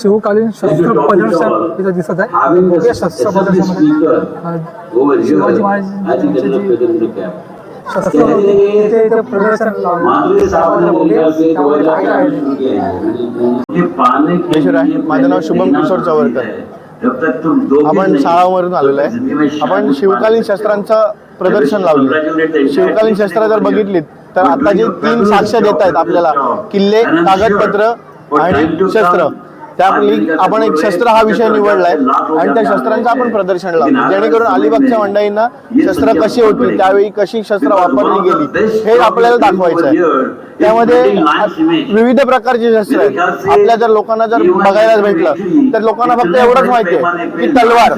शिवकालीन शस्त्र प्रदर्शन इथं दिसत आहे. शस्त्र शिवाजी महाराजांची शस्त्र इथे प्रदर्शन माझं नाव शुभम किशोर चवरकर आपण शाळावरून आलेलो आहे. आपण शिवकालीन शस्त्रांचं प्रदर्शन लावलं शिवकालीन शस्त्र जर बघितलीत तर आता जे तीन साक्ष देत आहेत आपल्याला. किल्ले कागदपत्र आणि शस्त्र. त्यापैकी आपण एक शस्त्र हा विषय निवडलाय आणि त्या शस्त्रांचं आपण प्रदर्शन लावलं जेणेकरून अलिबागच्या मंडळींना शस्त्र कशी होती त्यावेळी कशी शस्त्र वापरली गेली हे आपल्याला दाखवायचं आहे त्यामध्ये विविध प्रकारचे शस्त्र आहेत आपल्या जर लोकांना जर बघायला भेटलं तर लोकांना फक्त एवढंच माहिती आहे की तलवार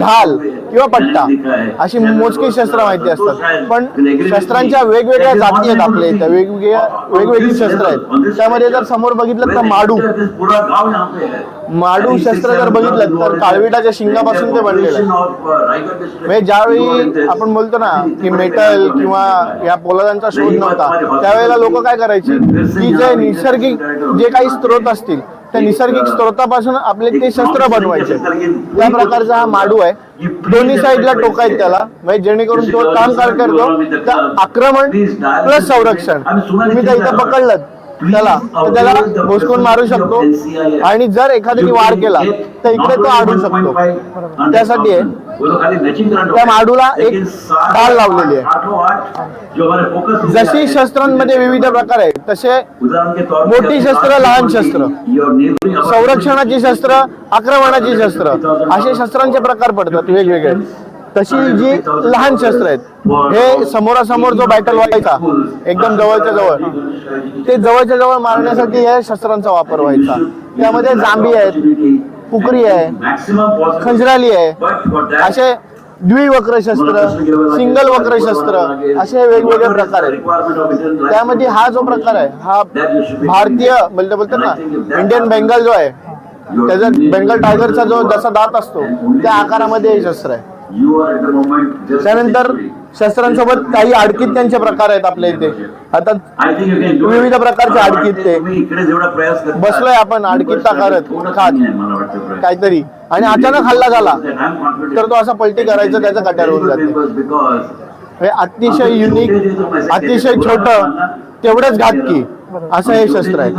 ढाल किंवा पट्टा अशी मोजकी शस्त्र माहिती असतात. पण शस्त्रांच्या वेगवेगळ्या जाती आहेत आपल्या इथं वेगवेगळ्या वेगवेगळी शस्त्र आहेत. त्यामध्ये जर समोर बघितलं तर माडू. माडू शस्त्र जर बघितलं तर काळविटाच्या शिंगापासून ते बनलेलं आहे. म्हणजे ज्यावेळी आपण बोलतो ना की मेटल किंवा या पोलादांचा शोध नव्हता. त्यावेळेला लोक काय करायचे? की जे नैसर्गिक जे काही स्त्रोत असतील त्या नैसर्गिक स्त्रोतापासून आपले ते शस्त्र बनवायचे. या प्रकारचा हा माडू आहे. दोन्ही साईडला टोक आहेत त्याला म्हणजे जेणेकरून तो काम काय करतो. तर आक्रमण प्लस संरक्षण. तुम्ही त्या इथं पकडलं त्याला तर त्याला भोसकून मारू शकतो. आणि जर एखाद्याने वार केला तर इकडे तो अडू शकतो. त्यासाठी आहे त्या माडूला एक डाळ लावलेली आहे. जशी शस्त्रांमध्ये विविध प्रकार आहेत तसे मोठी शस्त्र लहान शस्त्र. संरक्षणाची शस्त्र आक्रमणाची शस्त्र. असे शस्त्रांचे प्रकार पडतात वेगवेगळे. तशी जी लहान शस्त्र आहेत हे समोरासमोर जो बॅटल व्हायचा एकदम जवळच्या जवळ ते जवळच्या जवळ मारण्यासाठी या शस्त्रांचा वापर व्हायचा. त्यामध्ये जांभी आहेत पुकरी आहे खंजराली आहे असे द्विवक्र शस्त्र सिंगल वक्र शस्त्र असे वेगवेगळे प्रकार आहेत. त्यामध्ये हा जो प्रकार आहे हा भारतीय म्हणजे बोलतात ना इंडियन बेंगल जो आहे त्याचा बेंगल टायगरचा जो जसा दात असतो त्या आकारामध्ये हे शस्त्र आहे. त्यानंतर शस्त्रांसोबत काही आडकित्यांचे प्रकार आहेत आपल्या इथे. आता विविध प्रकारचे आडकित्ते बसलोय आपण आडकित्ता करत खात. काहीतरी. आणि अचानक हल्ला झाला तर तो असा पलटी करायचा त्याचं कट्यार होऊन जाते. हे अतिशय युनिक अतिशय छोट तेवढंच घातकी असं हे शस्त्र आहे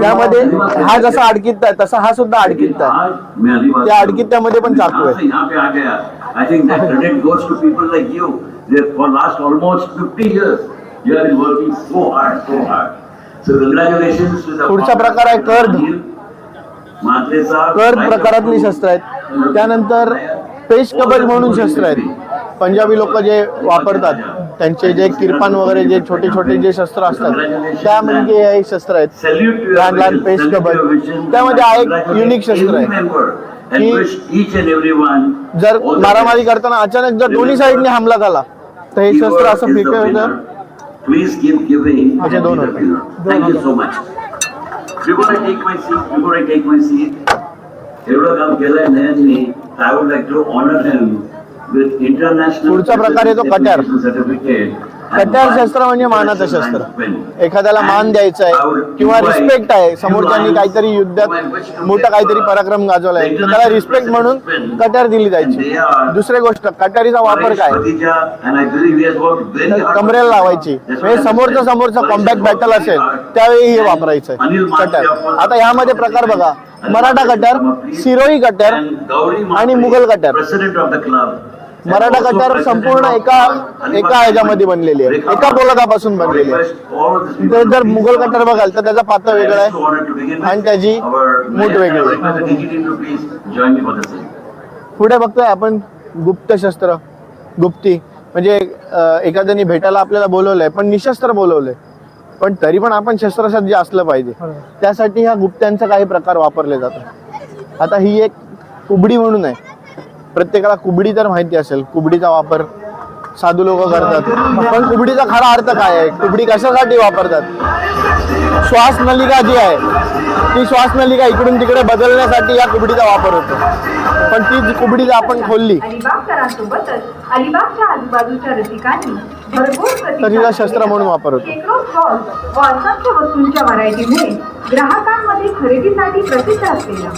त्यामध्ये हा जसा अडकित्ता आहे तसा हा सुद्धा अडकित्ता आहे त्या अडकित्त्यामध्ये पण चाकू आहे I think that credit goes to people like you. They for last almost 50 years, you have been working so hard, so hard. So congratulations to the. पुढचा प्रकार आहे कर्द. मात्रेचा कर प्रकारातली शस्त्र आहेत त्यानंतर पेश कबल म्हणून शस्त्र आहेत. पंजाबी लोक जे वापरतात त्यांचे जे किरपान वगैरे जे छोटे छोटे जे शस्त्र असतात त्या म्हणजे हे शस्त्र आहेत. लहान लहान पेश कबल त्यामध्ये हा एक युनिक शस्त्र आहे. की जर मारामारी करताना अचानक जर दोन्ही साईडने हमला झाला तर हे शस्त्र असं फिक होत. अच्छा दोन होते. एवढं काम केलंय नयांनी I would like to honour him with international पुढचा प्रकार येतो कटर सर्टिफिकेट कट्यार शस्त्र म्हणजे मानाचं शस्त्र. एखाद्याला मान द्यायचा आहे किंवा रिस्पेक्ट आहे. समोरच्यांनी काहीतरी युद्धात मोठा काहीतरी पराक्रम गाजवलाय. तर त्याला रिस्पेक्ट म्हणून कट्यार दिली जायची. दुसरी गोष्ट कट्यारीचा वापर काय? कमरेला लावायची. हे समोरचा समोरचा कॉम्बॅक्ट बॅटल असेल त्यावेळी हे वापरायचं आहे कट्यार. आता यामध्ये प्रकार बघा. मराठा कट्यार सिरोही कट्यार आणि मुघल कट्यार. मराठा कट्यार संपूर्ण एका एका ह्याच्यामध्ये बनलेली आहे. एका पोलादापासून बनलेली आहे. ते जर मुघल कट्यार बघाल तर त्याचा पात्र वेगळा आहे. आणि त्याची मूठ वेगळी आहे. पुढे बघतोय आपण गुप्त शस्त्र गुप्ती. म्हणजे एखाद्याने भेटायला आपल्याला बोलवलंय पण निशस्त्र बोलवलंय. पण तरी पण आपण शस्त्रसज्ज असलं पाहिजे. त्यासाठी ह्या गुप्त्यांचा काही प्रकार वापरले जातात. आता ही एक कुबडी म्हणून आहे. प्रत्येकाला कुबडी तर माहिती असेल. कुबडीचा वापर साधू लोक करतात. पण कुबडीचा खरा अर्थ काय आहे? कुबडी कशासाठी वापरतात? श्वास नलिका जी आहे ती श्वास नलिका इकडून तिकडे बदलण्यासाठी या कुबडीचा वापर होतो. पण ती कुबडी आपण खोलली अलिबागकरांसोबतच अलिबागच्या आजूबाजूच्या रसिकांनी भरपूर प्रतिसाद तर हिला शस्त्र म्हणून वापर होतो. ग्राहकांमध्ये खरेदीसाठी प्रसिद्ध असलेला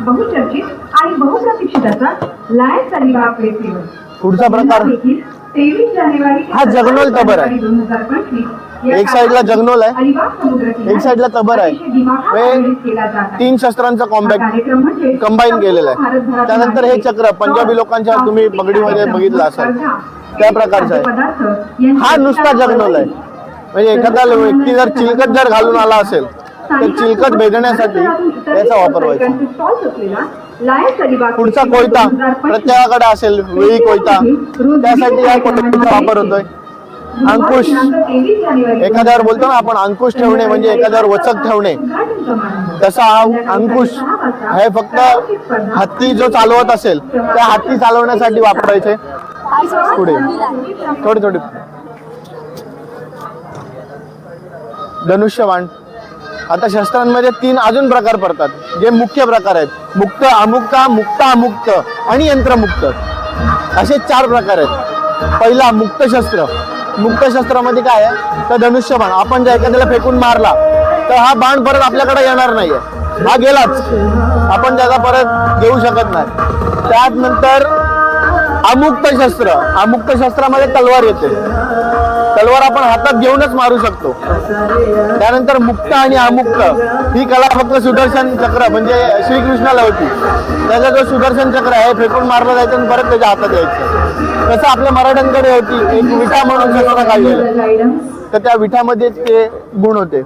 बहुचर्चित आणि बहुप्रतीक्षित असा लायन्स अलिबाग फेस्टिवल पुढचा प्रकार. हा जगनोल 27 तबर आहे. जानेवारी 2025 या एक साईडला जगनोल आहे. एक साईडला तबर आहे. हे. तीन शस्त्रांचा कॉम्बॅक्ट कंबाईन केलेलं आहे. त्यानंतर हे चक्र पंजाबी लोकांच्या तुम्ही पगडीमध्ये बघितलं असेल. त्या प्रकारचं आहे. हा नुसता जगनोल आहे. म्हणजे एखादा व्यक्ती जर चिलकट जर घालून आला असेल तर चिलकट भेदण्यासाठी याचा वापर व्हायचा. पुढचा कोयता प्रत्येकाकडे असेल वेळी कोयता. त्यासाठी या कोयत्याचा वापर होतोय. अंकुश. एखाद्यावर बोलतो ना आपण अंकुश ठेवणे म्हणजे एखाद्यावर वचक ठेवणे. तसा हा अंकुश हे फक्त हत्ती जो चालवत असेल त्या हत्ती चालवण्यासाठी वापरायचे. पुढे. थोडी थोडी. धनुष्यबाण आता शस्त्रांमध्ये तीन अजून प्रकार पडतात. जे मुख्य प्रकार आहेत. मुक्त अमुक्ता मुक्त अमुक्त आणि यंत्रमुक्त. असे चार प्रकार आहेत. पहिला मुक्त शस्त्र. मुक्त शस्त्रामध्ये काय आहे? तर धनुष्यबाण. आपण जर एखाद्याला फेकून मारला तर हा बाण परत आपल्याकडे येणार नाहीये. हा गेलाच. आपण त्याचा परत घेऊ शकत नाही. त्यात नंतर अमुक्त शस्त्र. अमुक्त शस्त्रामध्ये तलवार येते. तलवार आपण हातात घेऊनच मारू शकतो. त्यानंतर मुक्त आणि अमुक्त. ही कला फक्त सुदर्शन चक्र म्हणजे श्रीकृष्णाला होती. त्याचा जो सुदर्शन चक्र आहे फेकून मारलं जायचं आणि परत त्याच्या हातात यायचं. तसं आपल्या मराठ्यांकडे होती एक विटा म्हणून शस्त्र काढलेलं. तर त्या विठामध्ये ते गुण होते.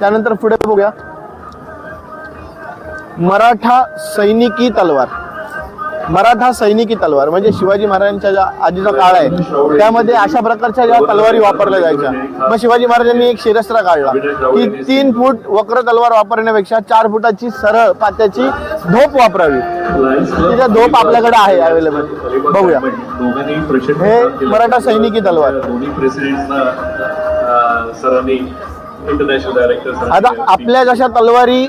त्यानंतर पुढे बघूया. मराठा सैनिकी तलवार. मराठा सैनिकी तलवार म्हणजे शिवाजी महाराजांच्या ज्या आधीचा काळ आहे त्यामध्ये अशा प्रकारच्या ज्या तलवारी वापरल्या जायच्या. मग शिवाजी महाराजांनी एक शिरस्त्र काढला. की तीन फूट वक्र तलवार वापरण्यापेक्षा चार फुटाची सरळ पात्याची धोप वापरावी. तिचा धोप आपल्याकडे आहे अवेलेबल बघूया. हे मराठा सैनिकी तलवार. आता आपल्या जशा तलवारी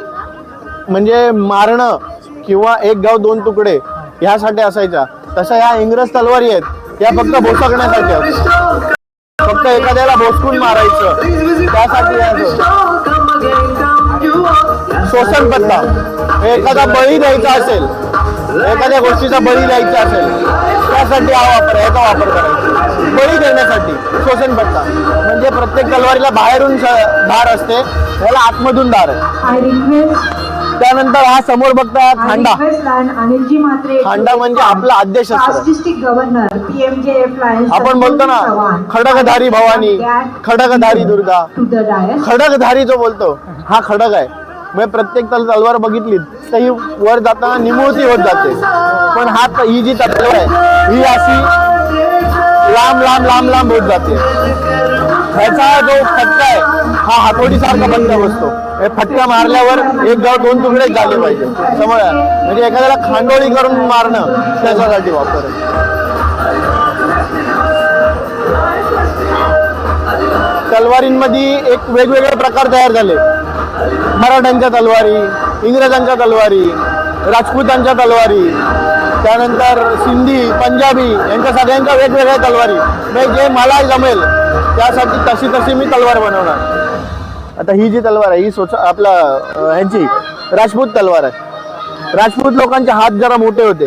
म्हणजे मारणं किंवा एक गाव दोन तुकडे ह्यासाठी असायच्या. तशा ह्या इंग्रज तलवारी आहेत. या फक्त भोसकण्यासाठी आहेत. फक्त एखाद्याला भोसकून मारायचं. त्यासाठी शोषण पत्ता. एखादा बळी द्यायचा असेल एखाद्या गोष्टीचा बळी द्यायचा असेल त्यासाठी हा वापर याचा वापर करायचा. बळी देण्यासाठी शोषण पत्ता. म्हणजे प्रत्येक तलवारीला बाहेरून धार असते. याला आतमधून धार आहे. त्यानंतर हा समोर बघता म्हात्रे खांडा म्हणजे आपला पीएमजे आपण बोलतो ना खडकधारी भवानी खडकधारी दुर्गा. खडकधारी जो बोलतो हा खडक आहे. म्हणजे प्रत्येक तल तलवार बघितली तर ही वर जाताना निमुळती होत जाते. पण हा ही जी तलवार आहे ही अशी लांब लांब लांब लांब होत जाते. ह्याचा जो फटका आहे हा हातोडी सारखा फटका बसतो. हे फटका मारल्यावर एक गाव दोन तुकडे झाले पाहिजे. समोर म्हणजे एखाद्याला खांडोळी करून मारणं त्याच्यासाठी वापर तलवारींमध्ये एक वेगवेगळे प्रकार तयार झाले. मराठ्यांच्या तलवारी इंग्रजांच्या तलवारी राजपूतांच्या तलवारी त्यानंतर सिंधी पंजाबी यांच्या सगळ्यांच्या वेगवेगळ्या तलवारी. म्हणजे जे मला जमेल त्यासाठी तशी तशी मी तलवार बनवणार. आता ही जी तलवार आहे ही स्वच्छ आपला ह्यांची राजपूत तलवार आहे. राजपूत लोकांचे हात जरा मोठे होते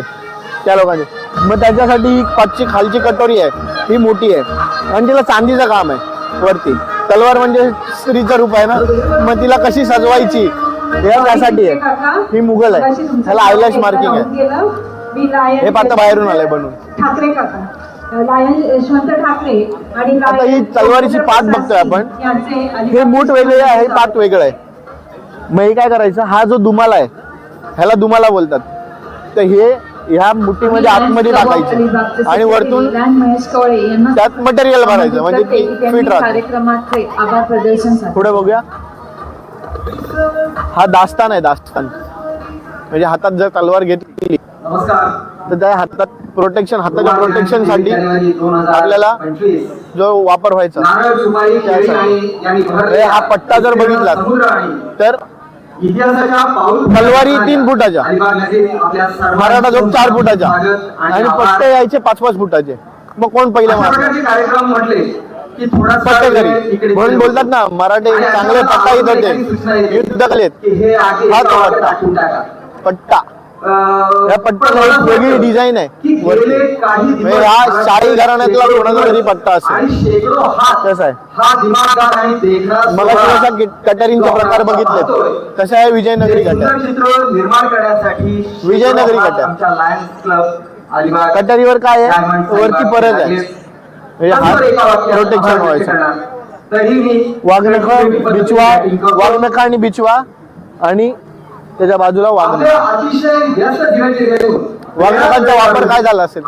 त्या लोकांचे. मग त्याच्यासाठी ही पाचची खालची कटोरी आहे ही मोठी आहे. आणि तिला चांदीचं काम आहे वरती. तलवार म्हणजे स्त्रीचं रूप आहे ना मग तिला कशी सजवायची हे त्यासाठी आहे. ही मुघल आहे. त्याला आयलॅश मार्किंग आहे. हे पाहता बाहेरून आलंय बनून. ठाकरे काका. लायन यशवंत ठाकरे आणि आता ही तलवारीची पाठ बघतोय आपण. हे मूठ वेगळे आहे हे पात वेगळं आहे. मग हे काय करायचं? हा जो दुमाला आहे ह्याला दुमाला बोलतात. तर हे ह्या मुठीमध्ये आतमध्ये टाकायचे. आणि वरतून त्यात मटेरियल भरायचं म्हणजे ती फिट राहते. पुढे बघूया. हा दास्तान आहे दास्तान. म्हणजे हातात जर तलवार घेतली नमस्कार. तर त्या हातात प्रोटेक्शन हाताच्या प्रोटेक्शनसाठी आपल्याला जो वापर व्हायचा. हे हा पट्टा जर बघितला तर तलवारी तीन फुटाच्या. मराठा झोप चार फुटाच्या. आणि पट्टे यायचे पाच पाच फुटाचे. मग कोण पहिले कार्यक्रम म्हटले पट्टेकरी म्हणून बोलतात ना मराठे चांगले पट्टा येत होते. युद्ध कलेत. हे हा तो पट्टा. पट्टा. या पट्ट्याला एक वेगळी डिझाईन आहे. म्हणजे हा शाही घराण्यातला कोणाचा तरी पट्टा असेल. तसा आहे. हा मग जसा कटरिंगचे प्रकार बघितले. तसं आहे विजयनगरी हे कटर चित्र निर्माण करण्यासाठी विजयनगरी अलिबाग कटरीवर काय आहे? वरती परत आहे. म्हणजे वाक्यात प्रोटेक्शन व्हायचं. वाघनख बिचवा. वाघनख आणि बिचवा आणि त्याच्या बाजूला दिनचर्येतून वाघनखांचा वापर काय झाला असेल?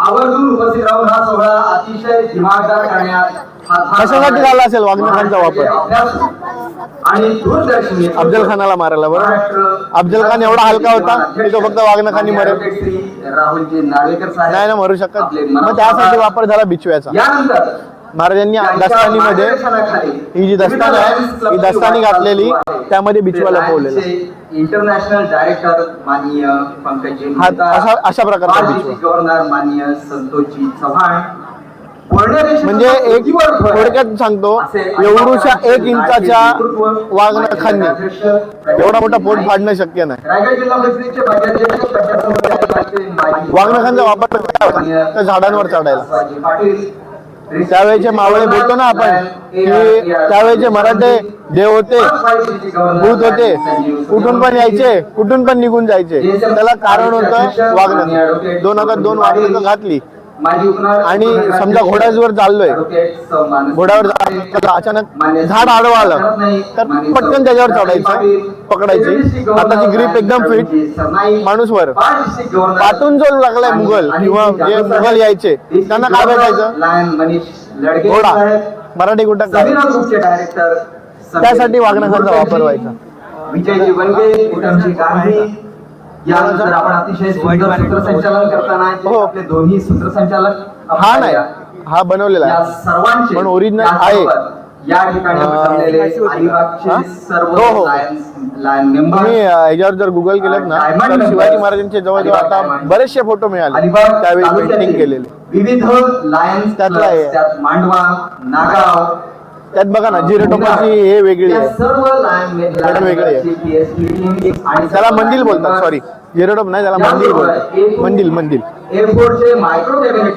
कशासाठी झाला असेल वाघनखांचा वापर? अफजल खानाला मारायला बरोबर? महाराष्ट्र अफजल खान एवढा हलका होता की तो फक्त वाघनखांनी मरेल. नाही ना मरू शकत. मग त्यासाठी वापर झाला बिचव्याचा. महाराजांनी दस्तानीमध्ये ही जी दस्तान आहे ही दस्तानी घातलेली त्यामध्ये बिचवा लपवलेला इंटरनॅशनल डायरेक्टर माननीय पंकजी अशा अशा प्रकारचा गव्हर्नर माननीय संतोषजी चव्हाण. म्हणजे एक. थोडक्यात सांगतो एवढूशा एक इंचाच्या वाघनखांनी एवढा मोठा पोट फाडणं शक्य नाही. वाघनखांचा वापर झाडांवर चढायला. त्यावेळेचे मावळे बोलतो ना आपण की त्यावेळेचे मराठे देव होते भूत होते कुठून पण यायचे कुठून पण निघून जायचे. त्याला कारण होतं वागणं. दोन हजार दोन वागणं घातली. आणि समजा घोड्यावर चाललोय. घोड्यावर अचानक झाड आडवं आलं. तर पटकन त्याच्यावर चढायचं पकडायची. हाताची ग्रीप एकदम फिट माणूस वर पाठून जो लागलाय मुघल किंवा जे मुघल यायचे त्यांना काय भेटायचं घोडा. मराठी डायरेक्टर त्यासाठी वाघनखांचा वापर व्हायचा. विजयजी वनगे गांधी यानंतर आपण अतिशय सुंदर सूत्रसंचालन करताना हो. आपले दोन्ही सूत्रसंचालक हा नाही हा बनवलेला या आहे सर्वांचे पण original यासोबत आहे. या ठिकाणी अं, जमलेले अलिबागचे हा? सर्व हो, हो. लायन्स लायन मेंबर तुम्ही अं, ह्याच्यावर जर गुगल केलं ना तर शिवाजी महाराजांचे जवळजवळ आता बरेचसे फोटो मिळाले अलिबाग त्यावेळी तालुक्यातील पेंटिंग केलेले विविध लायन्स त्यातला आहे. त्यात मांडवा नागाव त्यात बघा ना जिरेटोपाची हे वेगळी आहे. वेगळी आहे. त्याला मंदिल बोलतात सॉरी जिरेटोप नाही त्याला मंदिल बोलतात. मंदिल मंदिल.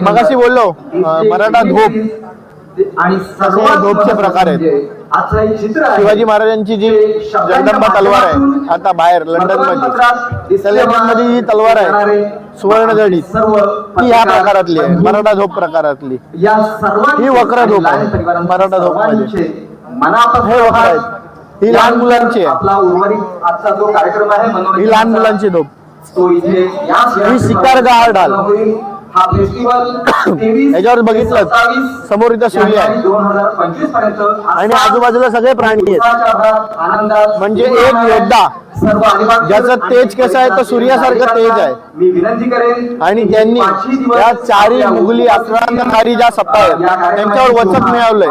मगाशी बोललो, मराठा धोप. आणि धोपचे प्रकार आहेत. आजचं हे चित्र आहे. शिवाजी महाराजांची जी जगदंबा तलवार आहे आता बाहेर लंडनमध्ये त्याच्यामध्ये ही तलवार आहे सुवर्ण जडी सर्व ती ह्या प्रकारातली आहे मराठा झोप प्रकारातली या सर्वांचे ही वक्र झोप आहे. परिवारांचे मराठा. सर्वांचे मनापासून हे वक्र आहेत. ही लहान मुलांची आहे. आपला उर्वरित आजचा जो कार्यक्रम आहे ही लहान मुलांची झोप तो इथे याच ही शिकार गहाळ ढाल. होईल. हा फेस्टिवल याच्यावर बघितलं. समोर इथं सूर्य आहे. दोन हजार पंचवीसपर्यंत आणि आजूबाजूला सगळे प्राणी आहेत. आनंदात म्हणजे एक योद्धा. ज्याचं तेज कसं आहे तर सूर्यासारखं तेज आहे. मी विनंती करेन आणि त्यांनी या चारी मुघली आक्रमणकारी ज्या सत्ता आहेत त्यांच्यावर वचक मिळवलंय.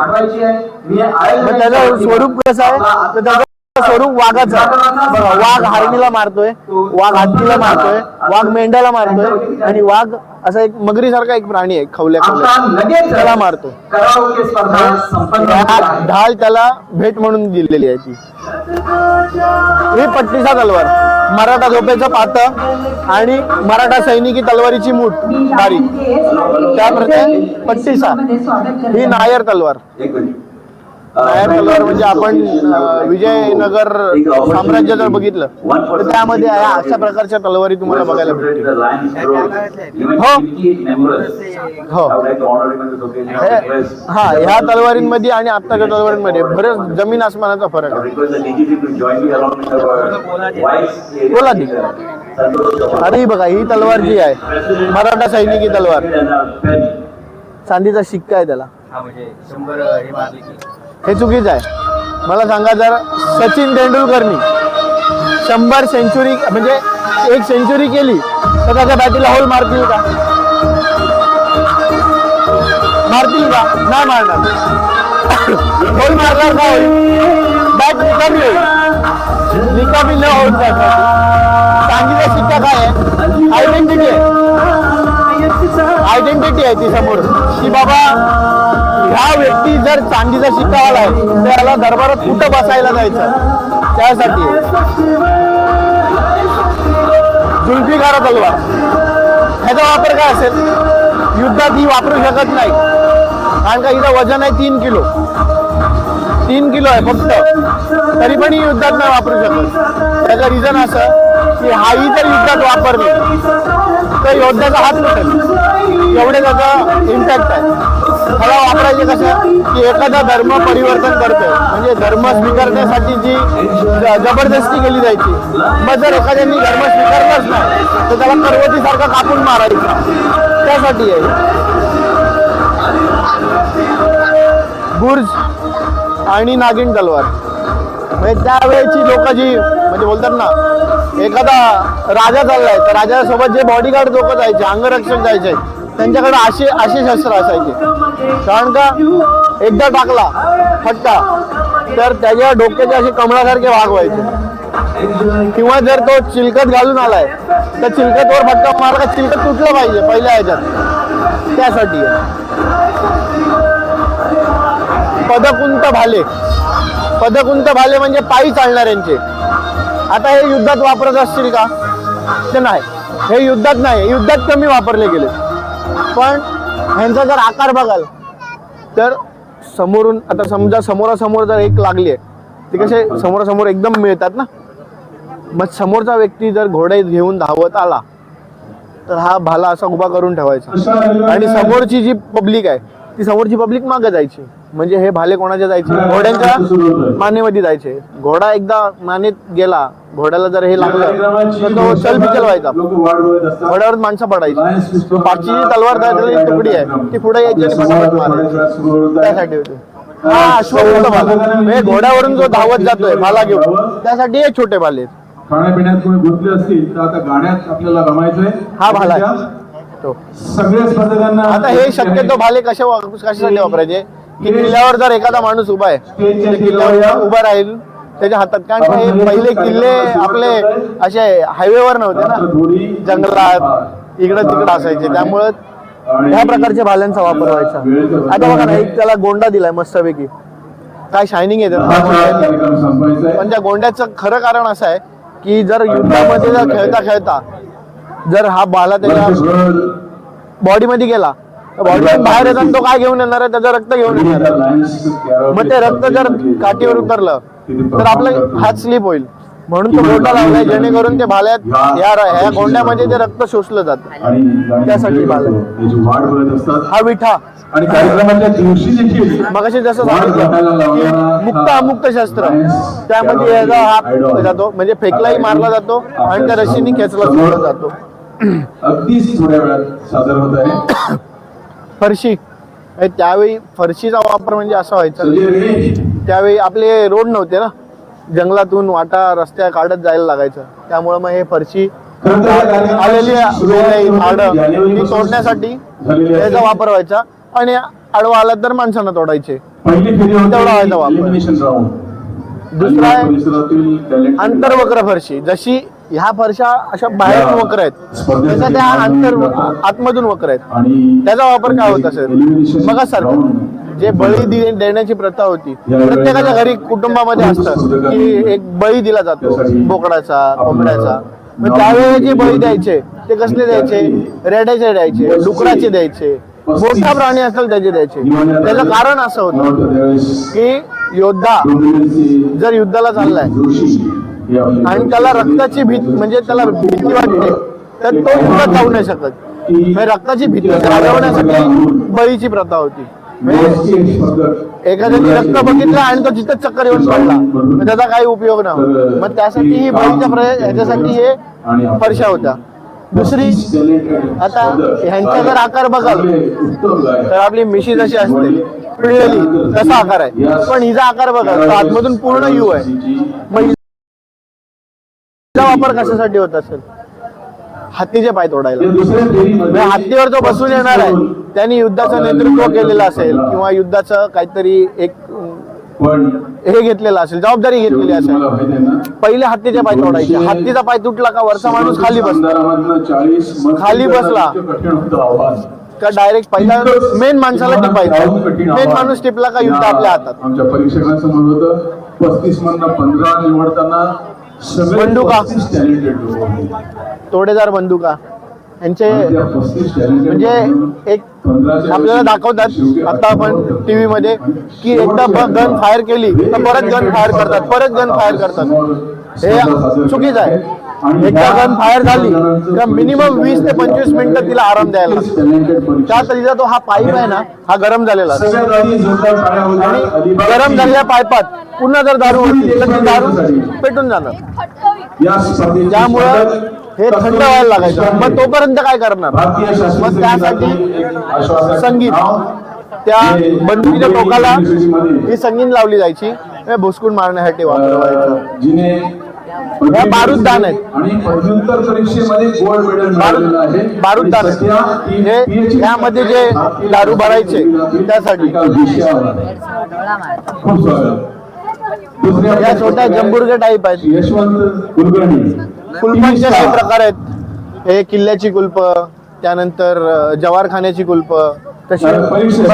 मग त्याचं स्वरूप कसं आहे? तर त्याचं स्वरूप वाघाचं बघा वाघ हरणीला मारतोय वाघ हत्तीला मारतोय वाघ मेंढ्याला मारतोय आणि वाघ असा एक मगरीसारखा एक प्राणी आहे खवल्या खवल्या. त्याला मारतो. ढाल त्याला भेट म्हणून दिलेली आहे ती. ही पट्टीसा तलवार. मराठा झोपेचं पात आणि मराठा सैनिकी तलवारीची मूठ बारीक त्या प्रकारे पट्टीसा ही नायर तलवार. नायर तलवार म्हणजे आपण विजयनगर साम्राज्य जर बघितलं तर त्यामध्ये अशा प्रकारच्या तलवारी तुम्हाला बघायला भेटतील. हो. हो. हे. हा ह्या तलवारींमध्ये आणि आत्ताच्या तलवारींमध्ये बरेच जमीन आसमानाचा फरक आहे. बोला ती. अरे ही बघा ही तलवार जी आहे मराठा सैनिकी तलवार. चांदीचा शिक्का आहे त्याला. हे चुकीचं आहे. मला सांगा जर सचिन तेंडुलकरनी शंभर सेंचुरी म्हणजे एक सेंचुरी केली तर त्याच्या बॅटीला होल मारतील का? मारतील का? नाही मारणार. होल मारणार का होईल बॅट निकामी होईल न होईल सांगितलं शिक्का काय आहे? आयडेंटिटी आहे. आयडेंटिटी आहे ती समोर. की बाबा हा व्यक्ती जर चांदीचा शिक्का आलाय तर याला दरबारात कुठं बसायला जायचं? त्यासाठी. जुल्फिकार तलवार ह्याचा वापर काय असेल? युद्धात ही वापरू शकत नाही. कारण का हिचं वजन आहे तीन किलो. तीन किलो आहे फक्त. तरी पण ही युद्धात नाही वापरू शकत. त्याचं रिझन असं की हाही जर युद्धात वापरली तर योद्ध्याचा हात तुटेल एवढे त्याचा इम्पॅक्ट आहे. मला वापरायचे कसं की एखादा धर्म परिवर्तन करतोय. म्हणजे धर्म स्वीकारण्यासाठी जी जबरदस्ती केली जायची. मग जर एखाद्याने धर्म स्वीकारलाच नाही तर त्याला करवतीसारखा कापून मारायचा. त्यासाठी आहे. बुर्ज आणि नागिन तलवार. म्हणजे त्यावेळेची लोक जी म्हणजे बोलतात ना एखादा राजा चाललाय तर राजासोबत जे बॉडीगार्ड लोक जायचे अंगरक्षक जायचे त्यांच्याकडे असे असे शस्त्र असायचे. कारण का एकदा टाकला फटका तर त्याच्या डोक्याचे असे कमळासारखे वाघ व्हायचे. किंवा जर तो चिलकत घालून आलाय तर चिलकतवर फटका मारला का चिलकत तुटलं पाहिजे पहिल्या ह्याच्यात. त्यासाठी. पदकुंत भाले. पदकुंत भाले म्हणजे पायी चालणाऱ्यांचे. आता हे युद्धात वापरत असतील का? ते नाही. हे युद्धात नाही. युद्धात कमी वापरले गेले. पण ह्यांचा जर आकार बघाल तर समोरून आता समजा समोरासमोर जर एक लागली आहे ते कसे समोरासमोर एकदम मिळतात ना? मग समोरचा व्यक्ती जर घोडे घेऊन धावत आला तर हा भाला असा उभा करून ठेवायचा. आणि समोरची जी पब्लिक आहे ती समोरची पब्लिक मागे जायची. म्हणजे हे भाले कोणाच्या जायचे? घोड्यांच्या मानेमध्ये जायचे. घोडा एकदा मानेत गेला घोड्याला जर हे लागलं तर तो चल बिचल व्हायचा घोड्यावर माणसं पडायची. पाचची जी तलवार धरलेली तुकडी आहे. ती पुढे यायची आणि त्यासाठी होते. हा अश्वत्थ भाला. म्हणजे घोड्यावरून जो धावत जातोय भाला घेऊन त्यासाठी हे छोटे भाले. खाण्यापिण्यात कोणी गुंतले असतील तर आता गाण्यात आपल्याला रमायचंय. हा भाला सगळ्या स्पर्धकांना आता हे शक्यतो भाले कशा कशासाठी वापरायचे? की किल्ल्यावर जर एखादा माणूस उभा आहे किल्ल्यावर उभा राहील त्याच्या हातात कारण हे पहिले किल्ले आपले असे हायवेवर नव्हते ना जंगलात इकडं तिकडं असायचे त्यामुळं ह्या प्रकारच्या भाल्यांचा वापर व्हायचा आता बघा ना एक त्याला गोंडा दिलाय मस्तपैकी काय शायनिंग येते हा पण त्या गोंड्याचं खरं कारण असं आहे की जर युद्धामध्ये जर खेळता खेळता जर हा बाला त्याच्या बॉडीमध्ये गेला बॉडीमधून बाहेर येताना तो काय घेऊन येणार आहे? त्याचं रक्त घेऊन येणार आहे. मग ते रक्त जर काठीवर उतरलं तर आपलं हात स्लिप होईल. म्हणून तो गोंडा लावलाय जेणेकरून ते भाल्यात या ह्या गोंड्यामध्ये ते रक्त शोषलं जातं. त्यासाठी असतात. हा विठा. आणि कार्यक्रमाच्या दिवशी देखील जसं सांगितलं मुक्त अमुक्त शस्त्र. त्यामध्ये याचा. हात जातो म्हणजे फेकलाही मारला जातो आणि त्या रशीने खेचला जातो. अगदीच थोड्या वेळात सादर होत आहे. फरशी. त्यावेळी फरशीचा वापर म्हणजे असा व्हायचा. त्यावेळी आपले रोड नव्हते ना. जंगलातून वाटा रस्त्या काढत जायला लागायचं. त्यामुळे मग हे फरशी आलेली झाडं ती तोडण्यासाठी. त्याचा वापर व्हायचा. आणि आडवा आला तर माणसांना तोडायचे. पहिली फेरी तेवढा व्हायचा वापर. दुसरा आहे आंतरवक्र फरशी. जशी ह्या फरशा अशा बाहेरून वक्र आहेत. त्याच्या त्या जातात. आतमधून वक्र आहेत. त्याचा वापर काय होत असेल? बघा सर जे बळी देण्याची प्रथा होती प्रत्येकाच्या घरी कुटुंबामध्ये असतं की एक बळी दिला जातो बोकडाचा कोंबड्याचा. मग त्यावेळी जे बळी द्यायचे ते कसले द्यायचे? रेड्याचे द्यायचे डुकराचे द्यायचे मोठा प्राणी असेल त्याचे द्यायचे. त्याचं कारण असं होतं की योद्धा जर युद्धाला चाललाय आणि त्याला रक्ताची भीत म्हणजे त्याला भीती वाटते. तर तो युद्धात जाऊ नाही शकत. म्हणजे रक्ताची भीती घालवण्यासाठी बळीची प्रथा होती. एखाद्याने रक्त बघितलं आणि तो जिथं चक्कर येऊन पडला त्याचा काही उपयोग नाही. मग त्यासाठी ही बळीच्या प्रय ह्याच्यासाठी हे फरशा होत्या. दुसरी आता ह्यांचा जर आकार बघाल तर आपली मिशी जशी असते पिळलेली तसा आकार आहे. पण हिचा आकार बघा तो आतमधून पूर्ण यू आहे. मग चा वापर कशासाठी होत असेल? हत्तीचे पाय तोडायला. फेरीमध्ये म्हणजे हत्तीवर जो बसून येणार आहे त्यांनी युद्धाचं नेतृत्व केलेलं असेल किंवा युद्धाचं काहीतरी एक हे घेतलेलं असेल जबाबदारी घेतलेली असेल. पहिले हत्तीचे पाय तोडायचे. हत्तीचा पाय तुटला का? वरचा माणूस खाली बसतो. आमदारामधनं 40 मत खाली बसला. का डायरेक्ट पहिला मेन माणसाला टिपायचं. मेन. माणूस टिपला का? युद्ध आपल्या हातात. आमच्या परीक्षकांसमोर होतं. पस्तीस मधनं पंधरा निवडताना बंदुका. तोडेदार बंदुका. यांचे आणि त्या 35 talented म्हणजे एक आपल्याला दाखवतात आता आपण अठरा टीव्ही मध्ये आणि की एकदा गन फायर केली तर परत गन फायर करतात परत गन फायर करतात. हे चुकीचं आहे. एकदा गन फायर झाली. का मिनिमम वीस ते पंचवीस मिनिटं तिला आराम द्यायला लागतो. त्या तरीचा तो हा पाईप आहे ना हा गरम झालेला आणि गरम झालेल्या पाईपात पुन्हा जर दारू होती तर ती दारू पेटून जाणार. त्यामुळं हे थंड व्हायला लागायचं. मग तोपर्यंत काय करणार? मग त्यासाठी संगीत. त्या हे बंदुकीच्या टोकाला ही संगीत लावली जायची. हे भुसकून मारण्यासाठी वापरवायचं अं, जिने ह्या बारूददान आहेत. सध्या ती हे यामध्ये जे दारू भरायचे, त्यासाठी. या छोट्या जंबुर्गे टाईप आहेत. यशवंत कुलकर्णी. कुलपांचे काही प्रकार आहेत. हे किल्ल्याची कुल्प त्यानंतर जवारखान्याची कुल्प तशी. परीक्षेत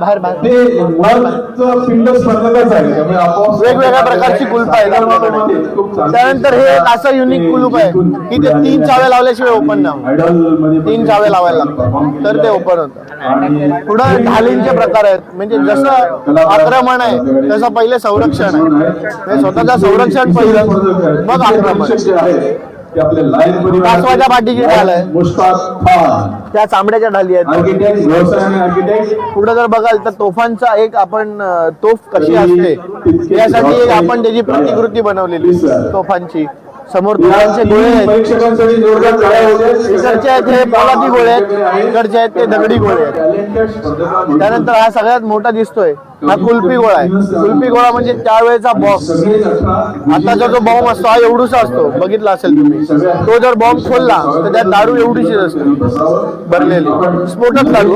बाहेर बाहेर. ते मुळात पिंड स्पर्धकच आहे. त्यामुळे आपोआप वेगवेगळ्या प्रकारची कुलप आहेत आपल्याकडे. खूप चांगलं. त्यानंतर हे एक असं युनिक कुलूप आहे की ते तीन चावे लावल्याशिवाय ओपन नाही. तीन चावे लावायला लागतात. तर ते ओपन होतं. पुढं ढालींचे प्रकार आहेत. म्हणजे जसं आक्रमण आहे तसं पहिले संरक्षण आहे. म्हणजे स्वतःचं संरक्षण पहिलं. मग आक्रमण. ढाल आहे. मुश्ताक खान. त्या चांबड्याच्या ढाली आहेत. आर्किटेक्ट आर्किटेक्ट पुढे जर बघाल तर तोफांचा एक आपण अं, तोफ कशी असते? यासाठी एक आपण त्याची प्रतिकृती बनवलेली तोफांची. समोर तोफांचे गोळे आहेत. इकडचे आहेत हे पोलादी गोळे आहेत इकडचे आहेत ते दगडी गोळे आहेत. त्यानंतर हा सगळ्यात मोठा दिसतोय हा कुल्फी गोळा आहे. कुल्फी गोळा म्हणजे त्यावेळेचा बॉम्ब आताचा जो बॉम्ब असतो हा एवढूसा असतो. बघितला असेल तुम्ही. तो जर बॉम्ब खोलला तर त्यात दारू एवढीशीच असते. भरलेली. स्फोटक दारू.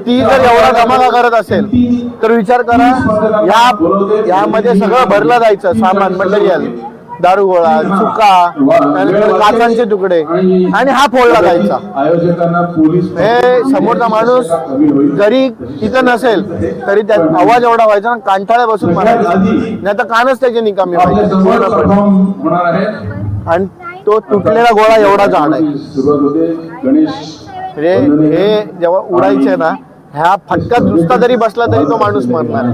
ती जर एवढा धमाका करत असेल तर विचार करा या यामध्ये सगळं भरलं जायचं सामान मटेरियल दारू गोळा चुका काचांचे तुकडे. आणि हा फोडला जायचा हे समोरचा माणूस जरी तिथं नसेल तरी त्यात आवाज एवढा व्हायचा ना कांठाळ्या बसून मारायचा नाही तर कानच त्याचे निकामी व्हायचे. आणि तो तुटलेला गोळा एवढा जाड आहे. हे जेव्हा उडायचे ना ह्या फटक्यात नुसता जरी बसला तरी तो माणूस मरणार आहे.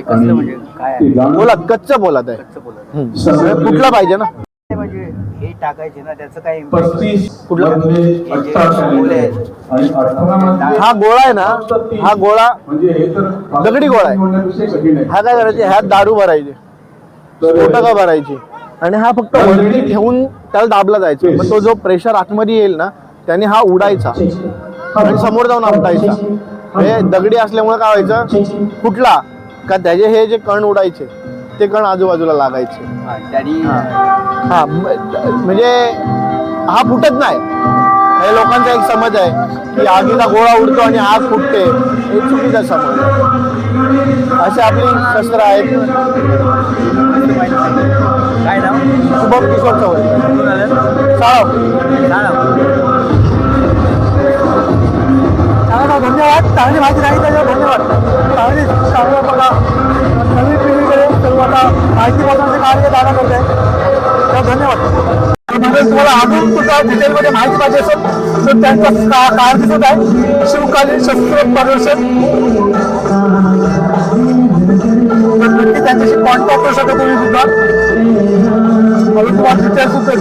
आहे आणि ते गाणं बोला कच्च बोलत आहे हम्म. कुठला पाहिजे ना? म्हणजे हे टाकायचे ना त्याचं काही पस्तीस कुठला? मधले अठरा आणि अठरा मधले हा गोळा आहे ना? हा गोळा म्हणजे हे तर दगडी गोळा आहे. कठीण आहे. हा काय करायचे? ह्यात दारू भरायचे. स्फोटकं भरायची. आणि हा फक्त वरती ठेवून त्याला दाबला जायचा. मग तो जो प्रेशर आतमध्ये येईल ना त्याने हा उडायचा. आणि समोर जाऊन आपटायचा. हे दगडी असल्यामुळे काय व्हायचं? फुटला का त्याचे हे जे कण उडायचे ते कण आजूबाजूला लागायचे. हा म्हणजे हा फुटत नाही. हे लोकांचा एक समज आहे की आगीचा गोळा उडतो आणि आग फुटते हे चुकीचा समज आहे. असे आपली शस्त्र आहेत. काय नाव? शुभम किशोर चव्हाण. साळव. धन्यवाद. चांगली माहिती नाही त्याच्यावर धन्यवाद. चांगली चांगलं बघा. नवीन पिढीकडे सर्व आता माहिती बघण्याचे कार्य दादा करत. आहे तर धन्यवाद. तुम्हाला अजून कुठल्या डिटेलमध्ये माहिती पाहिजे असेल तर त्यांचा का- दिसत आहे. शिवकालीन शस्त्र प्रदर्शन. त्यांच्याशी कॉन्टॅक्ट करू शकता तुम्ही सुद्धा. अजून तुम्हाला डिटेल सुद्धा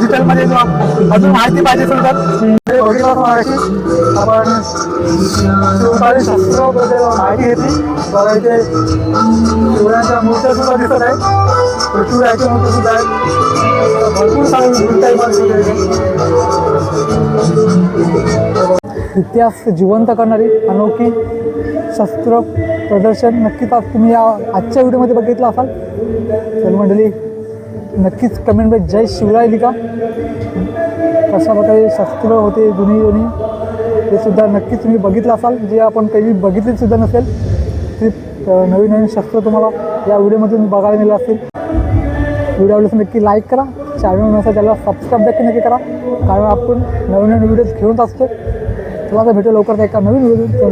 अजून माहिती पाहिजे असेल तर. ते आपण शिवकालीन शस्त्राबद्दल माहिती घेतली. बघा इथे शिवरायांच्या मूर्त्या सुद्धा दिसत आहे पृथ्वीरायाच्या मूर्त्या सुद्धा आहेत. भरपूर सारे मूर्त्या इतिहास जिवंत करणारी अनोखी शस्त्र प्रदर्शन. नक्कीच आज तुम्ही या आजच्या व्हिडिओमध्ये बघितलं असाल. तर मंडळी नक्कीच कमेंट बाय जय शिवराय लिखा. कशा प्रकारे शस्त्र होते जुनी जुनी ते सुद्धा नक्कीच तुम्ही बघितलं असाल. जे आपण काही बघितले सुद्धा नसेल ते नवीन नवीन शस्त्र तुम्हाला या व्हिडिओमधून बघायला मिळालं असतील व्हिडिओ आवडल्यास नक्की लाईक करा. चॅनल नसेल त्याला सबस्क्राईब देखील नक्की करा. कारण आपण नवीन नवीन व्हिडिओज घेऊन असतो. तुम्हाला भेटू लवकर एका नवीन व्हिडिओ